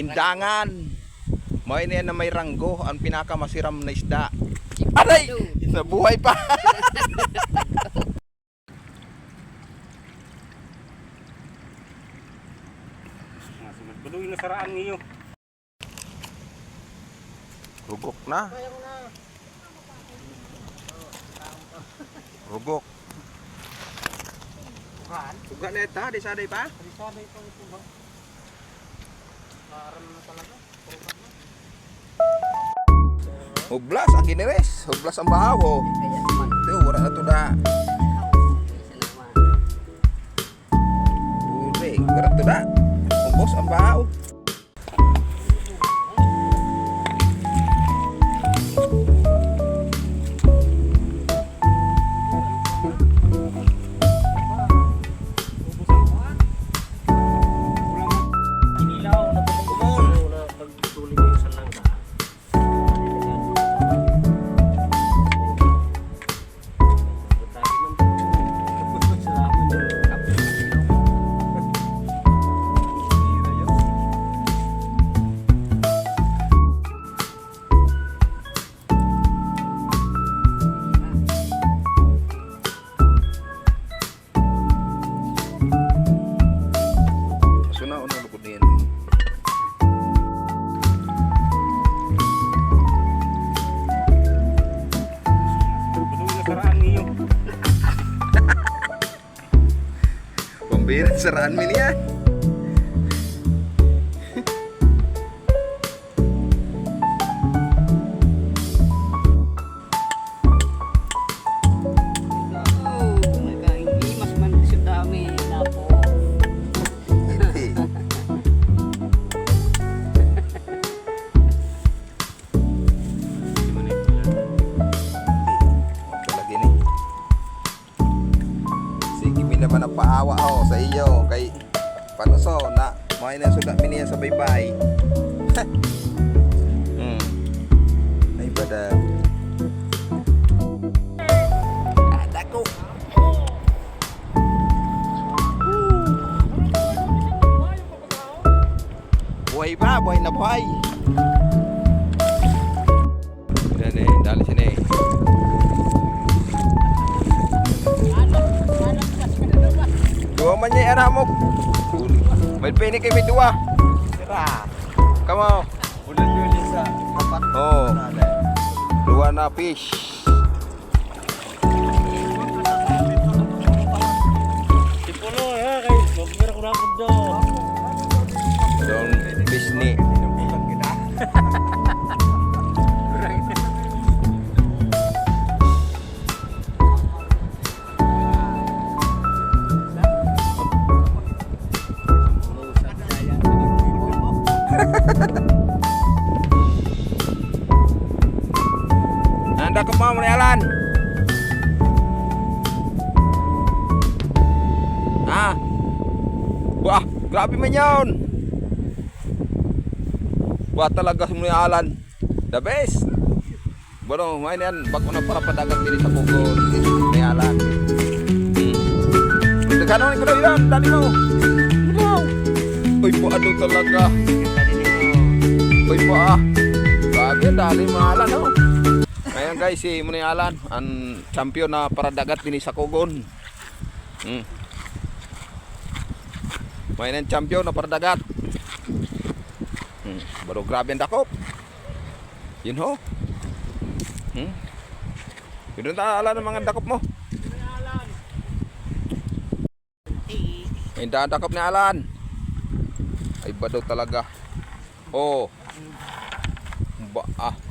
Indangan. May na na may ranggo, ang pinakamasiram na isda. Aray! Nabuhay pa! Baduy na saraan niyo. Rugok na. Rugok. Suga na ito, di saday pa? Hublas ang giniris. Hublas ang bahaw. Ito, wala na ito na. Uri, wala ito na. Hubos ang bahaw. Bira seraan ya. Iyo kay panuso na may na sudah mi niya sa baybay. hmm. Ay badag. Ah, dako. Buhay pa, buhay na buhay. Yan eh, dali sini. Man niya era mo. May pini kay may dua. Tira. Kamo. Ulan yun sa apat. Oh. Dua na fish. Anda ke mau Alan? Ah. Wah, grabe man yun. Wah talaga Alan. The best. Bueno, main yan. Bako na para padagat diri sa Bogor. Ni Alan. Hmm. Dekano ni kuno yan. Dali mo. Wow. Uy po ano talaga. Uy po ah. Grabe, dali mo Alan Ngayon guys, si Muni Alan, ang champion na para dagat din sa Kogon. Hmm. May ang champion na para dagat. Hmm. Baru grabe ang dakop. Yun ho. Hmm. Yun na Alan ang mga dakop mo. Hindi ang dakop ni Alan. Ay ba daw talaga. Oh. Ba ah.